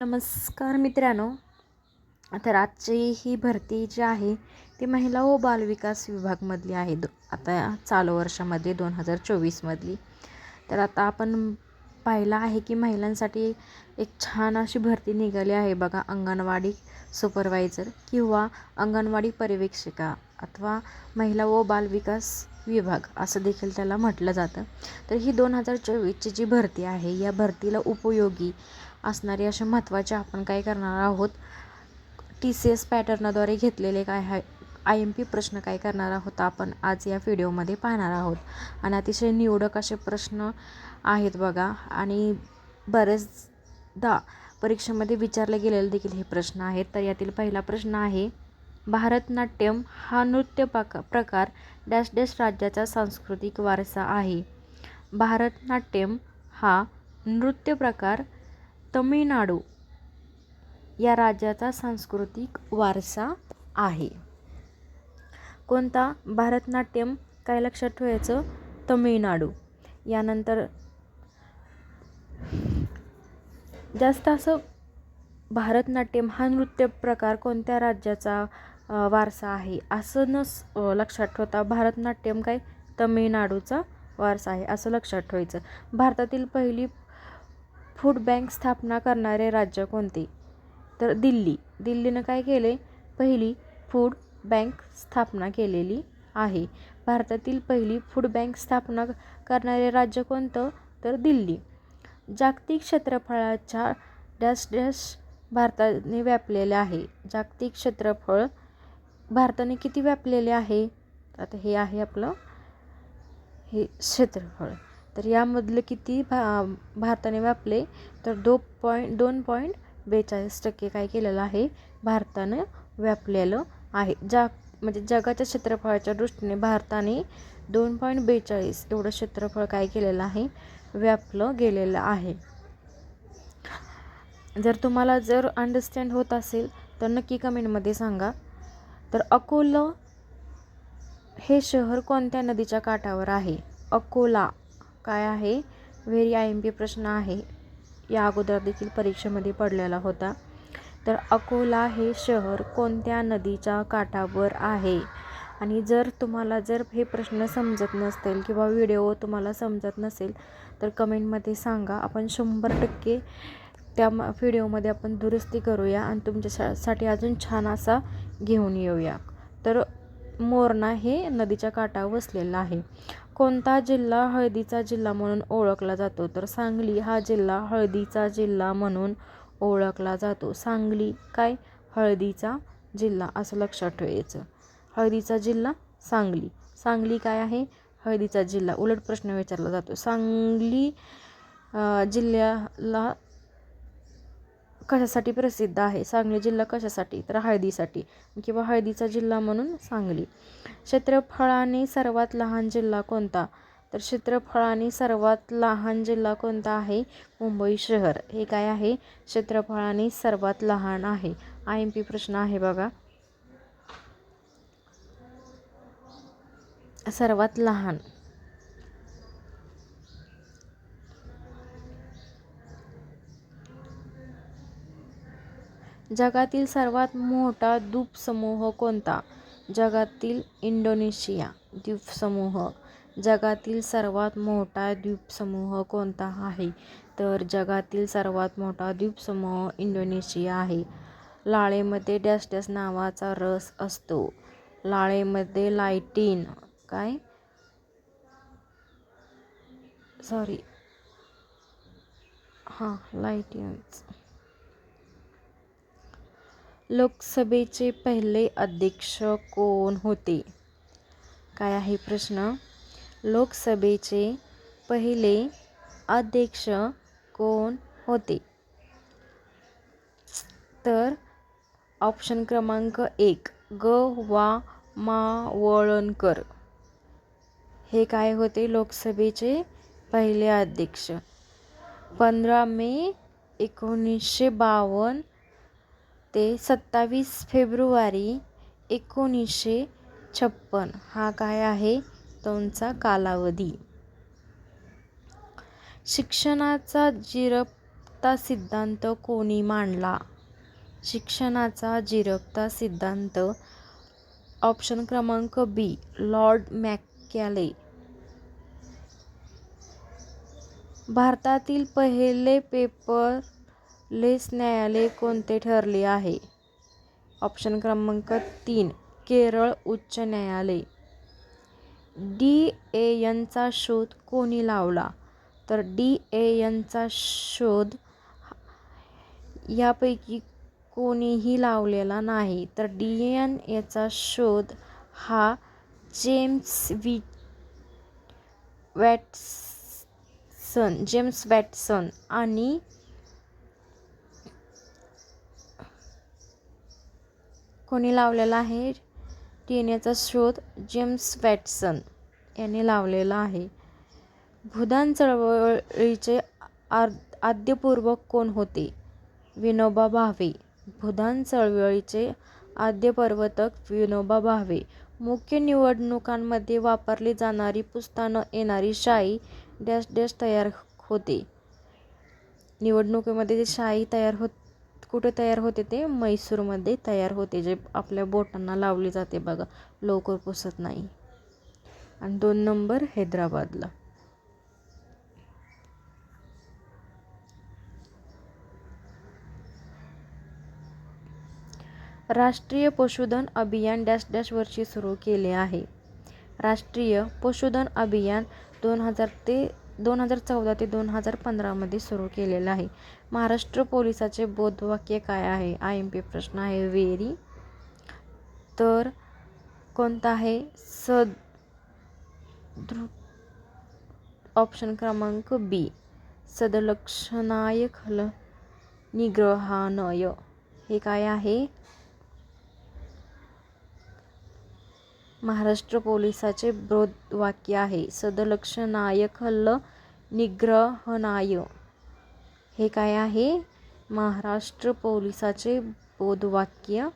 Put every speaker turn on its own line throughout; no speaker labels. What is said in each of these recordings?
नमस्कार मित्रांनो. तर आजची ही भरती जी आहे ती महिला व बालविकास विभागमधली आहे. दो आता चालू वर्षामध्ये दोन हजार चोवीसमधली तर आता आपण पाहिलं आहे की महिलांसाठी एक छान अशी भरती निघाली आहे बघा अंगणवाडी सुपरवायझर किंवा अंगणवाडी पर्यवेक्षिका अथवा महिला व बालविकास विभाग असं देखील त्याला म्हटलं जातं. तर ही दोन हजार चोवीसची जी भरती आहे या भरतीला उपयोगी असणारे असे महत्त्वाचे आपण काय करणार आहोत? टी सी एस पॅटर्नद्वारे घेतलेले काय आहे? आय एम पी प्रश्न काय करणार आहोत आपण? आज या व्हिडिओमध्ये पाहणार आहोत. आणि अतिशय निवडक असे प्रश्न आहेत बघा. आणि बरेचदा परीक्षेमध्ये विचारले गेलेले देखील हे प्रश्न आहेत. तर यातील पहिला प्रश्न आहे भारतनाट्यम हा नृत्य पाक प्रकार डॅश डॅश राज्याचा सांस्कृतिक वारसा आहे. भारतनाट्यम हा नृत्य प्रकार तमिळनाडू या राज्याचा सांस्कृतिक वारसा आहे. कोणता? भारतनाट्यम काय लक्षात ठेवायचं? तमिळनाडू. यानंतर जास्त असं भारतनाट्यम हा नृत्य प्रकार कोणत्या राज्याचा वारसा आहे? असं नस लक्षात ठेवता भारतनाट्यम काय? तमिळनाडूचा वारसा आहे असं लक्षात ठेवायचं. भारतातील पहिली फूड बँक स्थापना करणारे राज्य कोणते? तर दिल्ली. दिल्लीनं काय केले? पहिली फूड बँक स्थापना केलेली आहे. भारतातील पहिली फूड बँक स्थापना करणारे राज्य कोणतं? तर दिल्ली. जागतिक क्षेत्रफळाच्या डॅश डॅश भारताने व्यापलेले आहे. जागतिक क्षेत्रफळ भारताने किती व्यापलेले आहे? आता हे आहे आपलं हे क्षेत्रफळ. तर यामधलं किती भा भारताने व्यापले तर दो पॉईंट दोन पॉईंट बेचाळीस टक्के काय केलेलं आहे भारतानं व्यापलेलं आहे. जाग म्हणजे जगाच्या क्षेत्रफळाच्या दृष्टीने भारताने दोन पॉईंट बेचाळीस एवढं क्षेत्रफळ काय केलेलं आहे व्यापलं गेलेलं आहे. जर तुम्हाला जर अंडरस्टँड होत असेल तर नक्की कमेंटमध्ये सांगा. तर अकोला हे शहर कोणत्या नदीच्या काठावर आहे? अकोला. काय आहे? व्हेरी आय एम पी प्रश्न आहे. या अगोदर देखील परीक्षेमध्ये पडलेला होता. तर अकोला हे शहर कोणत्या नदीच्या काठावर आहे? आणि जर तुम्हाला जर हे प्रश्न समजत नसतील किंवा व्हिडिओ तुम्हाला समजत नसेल तर कमेंटमध्ये सांगा. आपण शंभर टक्के त्या व्हिडिओमध्ये आपण दुरुस्ती करूया आणि तुमच्यासाठी अजून छान असा घेऊन येऊया. तर मोरणा हे नदीच्या काठावर वसलेलं आहे. कोणता जिल्हा हळदीचा जिल्हा म्हणून ओळखला जातो? तर सांगली हा जिल्हा हळदीचा जिल्हा म्हणून ओळखला जातो. सांगली काय? हळदीचा जिल्हा असं लक्षात ठेवायचं. हळदीचा जिल्हा सांगली. सांगली काय आहे? हळदीचा जिल्हा. उलट प्रश्न विचारला जातो. सांगली जिल्ह्याला कशासाठी प्रसिद्ध आहे? सांगली जिल्हा कशासाठी? तर हळदीसाठी किंवा हळदीचा जिल्हा म्हणून सांगली. क्षेत्रफळाने सर्वात लहान जिल्हा कोणता? तर क्षेत्रफळाने सर्वात लहान जिल्हा कोणता आहे? मुंबई शहर. हे काय आहे? क्षेत्रफळाने सर्वात लहान आहे. आय एम पी प्रश्न आहे बघा. सर्वात लहान. जगातील सर्वात मोठा द्वीपसमूह कोणता? जगातील इंडोनेशिया द्वीपसमूह. जगातील सर्वात मोठा द्वीपसमूह कोणता आहे? तर जगातील सर्वात मोठा द्वीपसमूह इंडोनेशिया आहे. लाळेमध्ये डॅश डॅश नावाचा रस असतो. लाळेमध्ये लायटीन काय? सॉरी. हां लायटीन्स लोकसभेचे पहिले अध्यक्ष कोण होते? काय आहे प्रश्न? लोकसभेचे पहिले अध्यक्ष कोण होते? तर ऑप्शन क्रमांक एक ग वा मावळणकर हे काय होते? लोकसभेचे पहिले अध्यक्ष. पंधरा मे एकोणीसशे बावन्न ते सत्तावीस फेब्रुवारी एकोणीसशे छप्पन. हा काय आहे? त्यांचा कालावधी. शिक्षणाचा जिरपता सिद्धांत कोणी मांडला? शिक्षणाचा जिरपता सिद्धांत ऑप्शन क्रमांक बी लॉर्ड मॅकॅले. भारतातील पहिले पेपर लेस न्यायालय कोणते ठरले आहे? ऑप्शन क्रमांक तीन केरळ उच्च न्यायालय. डी ए यनचा शोध कोणी लावला? तर डी ए यनचा शोध यापैकी कोणीही लावलेला नाही. तर डी एन एचा शोध हा जेम्स वि वॅटसन जेम्स वॅटसन आणि कोणी लावलेला आहे? डी एन एचा शोध जेम्स वॅटसन याने लावलेला आहे. भूदान चळवळीचे आर आद्यपूर्वक कोण होते? विनोबा भावे. भूदान चळवळीचे आद्यपर्वतक विनोबा भावे. मुख्य निवडणुकांमध्ये वापरली जाणारी पुस्तानं येणारी शाई डॅश डॅश तयार होते. निवडणुकीमध्ये जी शाई तयार होत कुठे तयार होते ते? म्हैसूरमध्ये तयार होते जे आपल्या बोटांना लावली जाते बघा. लवकर पुसत नाही. आणि दोन नंबर हैदराबादला. राष्ट्रीय पशुधन अभियान डॅश डॅश वर्षी सुरू केले आहे. राष्ट्रीय पशुधन अभियान दोन हजार ते दोन हजार चौदा ते दोन हजार पंधरामध्ये सुरू केलेलं आहे. महाराष्ट्र पोलिसाचे बोधवाक्य काय आहे? आय एम पी प्रश्न आहे. वेरी तर कोणता आहे? सद ऑप्शन क्रमांक बी. सदलक्षणाय खल निग्रहानय. हे काय आहे? महाराष्ट्र पोलिसाचे ब्रोधवाक्य आहे सदलक्षणाय खल्ल निग्रहनाय. हे काय आहे? महाराष्ट्र पोलिसाचे बोधवाक्य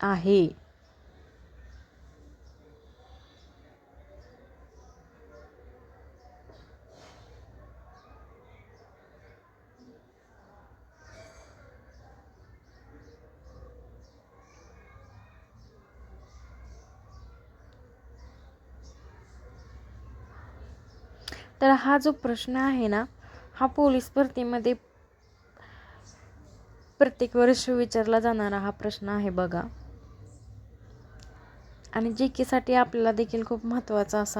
आहे. तर हा जो प्रश्न आहे ना हा पोलीस भरतीमध्ये प्रत्येक वर्ष विचारला जाणारा हा प्रश्न आहे बघा. आणि जे केसाठी आपल्याला देखील खूप महत्त्वाचा असा